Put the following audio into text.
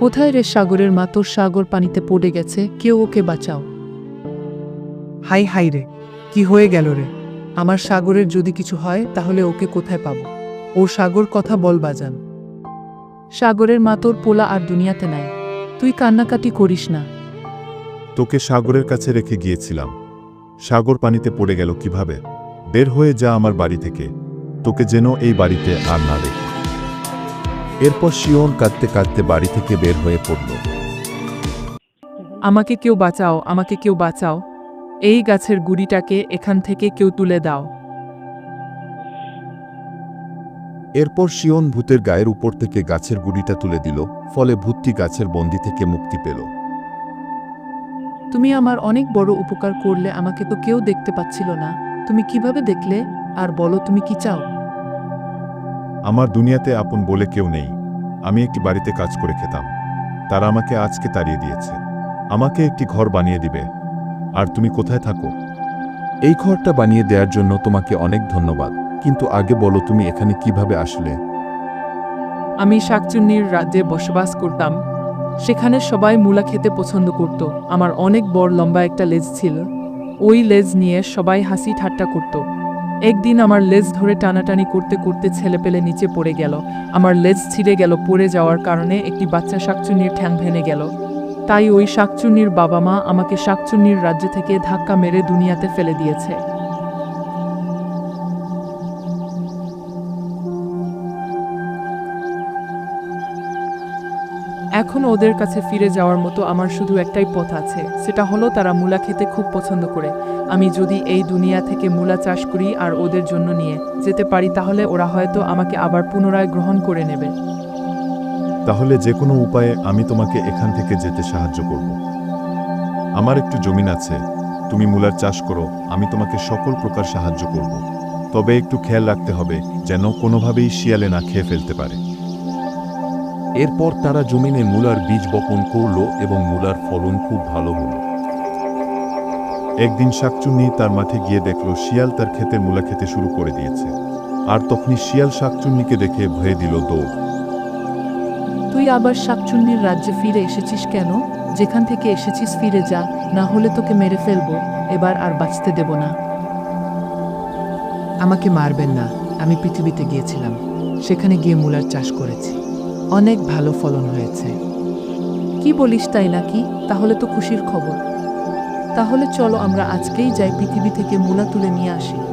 কোথায় রে সাগরের মা তোর সাগর পানিতে পড়ে গেছে? কেউ ওকে বাঁচাও। হাই হাই রে কি হয়ে গেল রে? আমার সাগরের যদি কিছু হয় তাহলে ওকে কোথায় পাবো? ও সাগর কথা বল বাজান। সাগরের মা তোর পোলা আর দুনিয়াতে নাই। তুই কান্নাকাটি করিস না। তোকে সাগরের কাছে রেখে গিয়েছিলাম। সাগর পানিতে পড়ে গেল কীভাবে? বের হয়ে যা আমার বাড়ি থেকে। তোকে যেন এই বাড়িতে আর না দেখি। এরপর শিওন কাঁদতে কাঁদতে বাড়ি থেকে বের হয়ে পড়ল। আমাকে কেউ বাঁচাও আমাকে কেউ বাঁচাও। এই গাছের গুড়িটাকে এখান থেকে কেউ তুলে দাও। এরপর শিওন ভূতের গায়ের উপর থেকে গাছের গুড়িটা তুলে দিল ফলে ভূতটি গাছের বন্দি থেকে মুক্তি পেল। তুমি আমার অনেক বড় উপকার করলে আমাকে তো কেউ দেখতে পাচ্ছিল না। তুমি কীভাবে দেখলে? আর বলো তুমি কি চাও? আমার দুনিয়াতে আপন বলে কেউ নেই। আমি একটি বাড়িতে কাজ করে খেতাম। তারা আমাকে আজকে তাড়িয়ে দিয়েছে। আমাকে একটি ঘর বানিয়ে দিবে। আর তুমি কোথায় থাকো? এই ঘরটা বানিয়ে দেওয়ার জন্য তোমাকে অনেক ধন্যবাদ। কিন্তু আগে বলো তুমি এখানে কীভাবে আসলে? আমি শাকচুন্নির রাজ্যে বসবাস করতাম। সেখানে সবাই মূলা খেতে পছন্দ করত। আমার অনেক বড় লম্বা একটা লেজ ছিল। ওই লেজ নিয়ে সবাই হাসি ঠাট্টা করত। একদিন আমার লেজ ধরে টানাটানি করতে করতে ছেলেপেলে নিচে পড়ে গেল। আমার লেজ ছিঁড়ে গেল, পড়ে যাওয়ার কারণে একটি বাচ্চা শাকচুন্নির ঠ্যাং ভেঙে গেল। তাই ওই শাকচুন্নির বাবা মা আমাকে শাকচুন্নির রাজ্য থেকে ধাক্কা মেরে দুনিয়াতে ফেলে দিয়েছে। এখন ওদের কাছে ফিরে যাওয়ার মতো আমার শুধু একটাই পথ আছে। সেটা হলো তারা মূলা খেতে খুব পছন্দ করে। আমি যদি এই দুনিয়া থেকে মূলা চাষ করি আর ওদের জন্য নিয়ে যেতে পারি তাহলে ওরা হয়তো আমাকে আবার পুনরায় গ্রহণ করে নেবে। তাহলে যে কোনো উপায়ে আমি তোমাকে এখান থেকে যেতে সাহায্য করব। আমার একটু জমিন আছে। তুমি মূলার চাষ করো। আমি তোমাকে সকল প্রকার সাহায্য করব। তবে একটু খেয়াল রাখতে হবে যেন কোনোভাবেই শিয়ালে না খেয়ে ফেলতে পারে। এরপর তারা জমিনে মূলার বীজ বপন করল এবং মূলার ফলন খুব ভালো হল। একদিন শাকচুন্নি তার মাঠে গিয়ে দেখল শিয়াল তার ক্ষেতে মূলা খেতে শুরু করে দিয়েছে। আর তখনই শিয়াল শাকচুন্নিকে দেখে ভয়ে দিল দৌড়। তুই আবার শাকচুন্নির রাজ্যে ফিরে এসেছিস কেন? যেখান থেকে এসেছিস ফিরে যা না হলে তোকে মেরে ফেলব। এবার আর বাঁচতে দেব না। আমাকে মারবেন না। আমি পৃথিবীতে গিয়েছিলাম। সেখানে গিয়ে মূলার চাষ করেছি। অনেক ভালো ফলন হয়েছে। কি বলিস তাই নাকি? তাহলে তো খুশির খবর। তাহলে চলো আমরা আজকেই যাই পৃথিবী থেকে মূলা তুলে নিয়ে আসি।